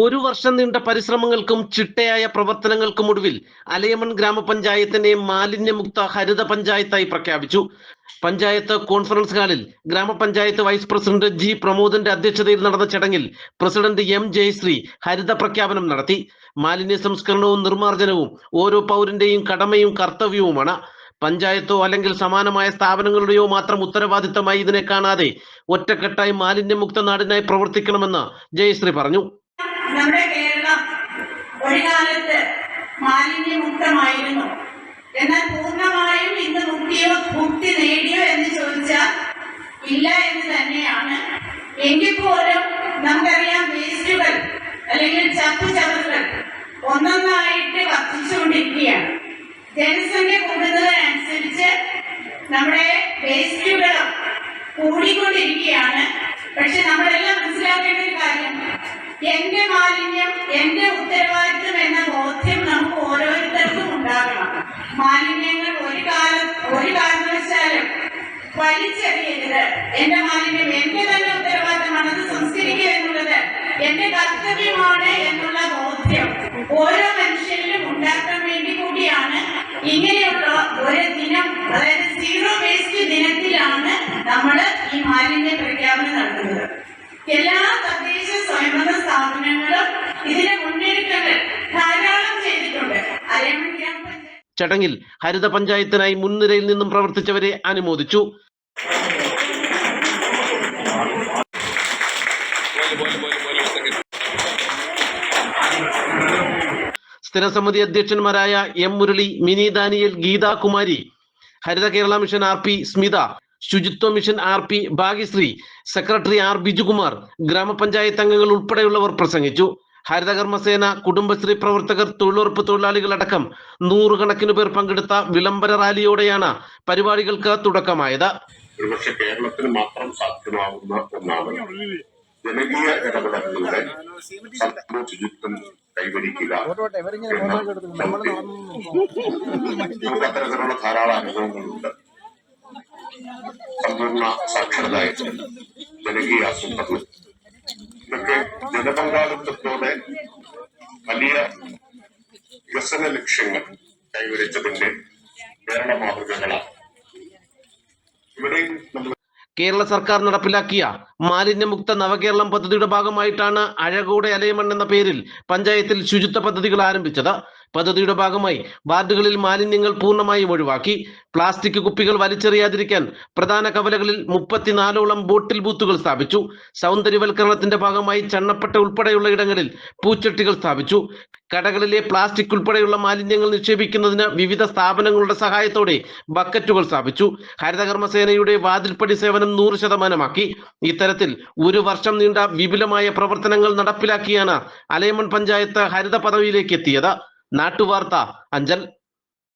ഒരു വർഷം നീണ്ട പരിശ്രമങ്ങൾക്കും ചിട്ടയായ പ്രവർത്തനങ്ങൾക്കും ഒടുവിൽ അലയമൺ ഗ്രാമപഞ്ചായത്തിനെ മാലിന്യമുക്ത ഹരിത പഞ്ചായത്തായി പ്രഖ്യാപിച്ചു. പഞ്ചായത്ത് കോൺഫറൻസ് ഹാളിൽ ഗ്രാമപഞ്ചായത്ത് വൈസ് പ്രസിഡന്റ് ജി പ്രമോദന്റെ അധ്യക്ഷതയിൽ നടന്ന ചടങ്ങിൽ പ്രസിഡന്റ് എം ജയശ്രീ ഹരിത പ്രഖ്യാപനം നടത്തി. മാലിന്യ സംസ്കരണവും നിർമ്മാർജനവും ഓരോ പൗരന്റെയും കടമയും കർത്തവ്യവുമാണ്. പഞ്ചായത്തോ അല്ലെങ്കിൽ സമാനമായ സ്ഥാപനങ്ങളുടെയോ മാത്രം ഉത്തരവാദിത്തമായി ഇതിനെ കാണാതെ ഒറ്റക്കെട്ടായി മാലിന്യമുക്ത നാടിനായി പ്രവർത്തിക്കണമെന്ന് ജയശ്രീ പറഞ്ഞു. നമ്മുടെ കേരളം ഒരു കാലത്ത് മാലിന്യമുക്തമായിരുന്നു. എന്നാൽ പൂർണമായും ഇന്ന് മുക്തിയോ മുക്തി നേടിയോ എന്ന് ചോദിച്ചാൽ ഇല്ല എന്ന് തന്നെയാണ്. എങ്കിൽ പോലും നമുക്കറിയാം വേസ്റ്റുകൾ അല്ലെങ്കിൽ ചപ്പ് ചവറുകൾ ഒന്നൊന്നായിട്ട് വർദ്ധിച്ചുകൊണ്ടിരിക്കുകയാണ്. ജനസംഖ്യ കൂടുന്നതിനനുസരിച്ച് നമ്മുടെ വേസ്റ്റുകളും കൂടിക്കൊണ്ടിരിക്കുകയാണ്. പക്ഷെ നമ്മളെല്ലാം മനസ്സിലാക്കേണ്ട ഒരു കാര്യം എന്റെ മാലിന്യം എന്റെ ഉത്തരവാദിത്വം എന്ന ബോധ്യം നമുക്ക് ഓരോരുത്തർക്കും ഉണ്ടാകണം. മാലിന്യങ്ങൾ ഒരു കാലം ഒരു കാരണവശാലും വലിച്ചെറിയരുത്. എന്റെ മാലിന്യം എന്റെ തന്നെ ഉത്തരവാദിത്തമാണ്. അത് സംസ്കരിക്കുക എന്നുള്ളത് എന്റെ കർത്തവ്യമാണ് എന്നുള്ള ബോധ്യം ഓരോ മനുഷ്യരിലും ഉണ്ടാക്കാൻ വേണ്ടി കൂടിയാണ്. ഇങ്ങനെയുള്ള ഒരു ദിനം അതായത് സീറോ വേസ്റ്റ് ദിനത്തിലാണ് നമ്മൾ ഈ മാലിന്യ പ്രഖ്യാപനം നടത്തുന്നത്. എല്ലാ ചടങ്ങിൽ ഹരിത പഞ്ചായത്തിനായി മുൻനിരയിൽ നിന്നും പ്രവർത്തിച്ചവരെ അനുമോദിച്ചു. സ്ഥിരസമിതി അധ്യക്ഷന്മാരായ M Murali Mini Daniel Geetha Kumari Haritha Kerala mission R P Smitha ശുചിത്വ mission R P Bhagyasree secretary R Bijukumar grama panchayat അംഗങ്ങൾ ഉൾപ്പെടെയുള്ളവർ പ്രസംഗിച്ചു. ഹരിതകർമ്മസേന കുടുംബശ്രീ പ്രവർത്തകർ തൊഴിലുറപ്പ് തൊഴിലാളികളടക്കം നൂറുകണക്കിന് പേർ പങ്കെടുത്ത വിളംബര റാലിയോടെയാണ് പരിപാടികൾക്ക് തുടക്കമായത്. ഒരുപക്ഷെ കേരളത്തിന് മാത്രം സാധ്യമാവുന്ന ഒന്നാണ് ജനകീയ ഇടപെടലുകളുടെ സത്വ ശുചിത്വം കൈവരിക്കുക അത്തരത്തിലുള്ള ധാരാളം അനുഭവങ്ങളുണ്ട്. സമ്പൂർണ സാക്ഷരതായ ജനകീയ ആസൂത്രണം. ഇതൊക്കെ ജനപങ്കാളിത്തത്തോടെ വലിയ വികസന ലക്ഷ്യങ്ങൾ കൈവരിച്ചതിന്റെ കേരള മാതൃകകളാണ്. ഇവിടെയും നമ്മൾ കേരള സർക്കാർ നടപ്പിലാക്കിയ മാലിന്യമുക്ത നവകേരളം പദ്ധതിയുടെ ഭാഗമായിട്ടാണ് അഴകൂടെ അലയമൺ എന്ന പേരിൽ പഞ്ചായത്തിൽ ശുചിത്വ പദ്ധതികൾ ആരംഭിച്ചത്. പദ്ധതിയുടെ ഭാഗമായി വാർഡുകളിൽ മാലിന്യങ്ങൾ പൂർണമായും ഒഴിവാക്കി. പ്ലാസ്റ്റിക് കുപ്പികൾ വലിച്ചെറിയാതിരിക്കാൻ പ്രധാന കവലകളിൽ മുപ്പത്തിനാലോളം ബോട്ടിൽ ബൂത്തുകൾ സ്ഥാപിച്ചു. സൗന്ദര്യവൽക്കരണത്തിന്റെ ഭാഗമായി ചണ്ണപ്പട്ട ഉൾപ്പെടെയുള്ള ഇടങ്ങളിൽ പൂച്ചട്ടികൾ സ്ഥാപിച്ചു. കടകളിലെ പ്ലാസ്റ്റിക് ഉൾപ്പെടെയുള്ള മാലിന്യങ്ങൾ നിക്ഷേപിക്കുന്നതിന് വിവിധ സ്ഥാപനങ്ങളുടെ സഹായത്തോടെ ബക്കറ്റുകൾ സ്ഥാപിച്ചു. ഹരിതകർമ്മസേനയുടെ വാതിൽപ്പടി സേവനം നൂറ് ശതമാനമാക്കി. ഇത്തരത്തിൽ ഒരു വർഷം നീണ്ട വിപുലമായ പ്രവർത്തനങ്ങൾ നടപ്പിലാക്കിയാണ് അലയമൺ പഞ്ചായത്ത് ഹരിത പദവിയിലേക്ക് എത്തിയത്. നാട്ടുവാർത്ത അഞ്ചൽ.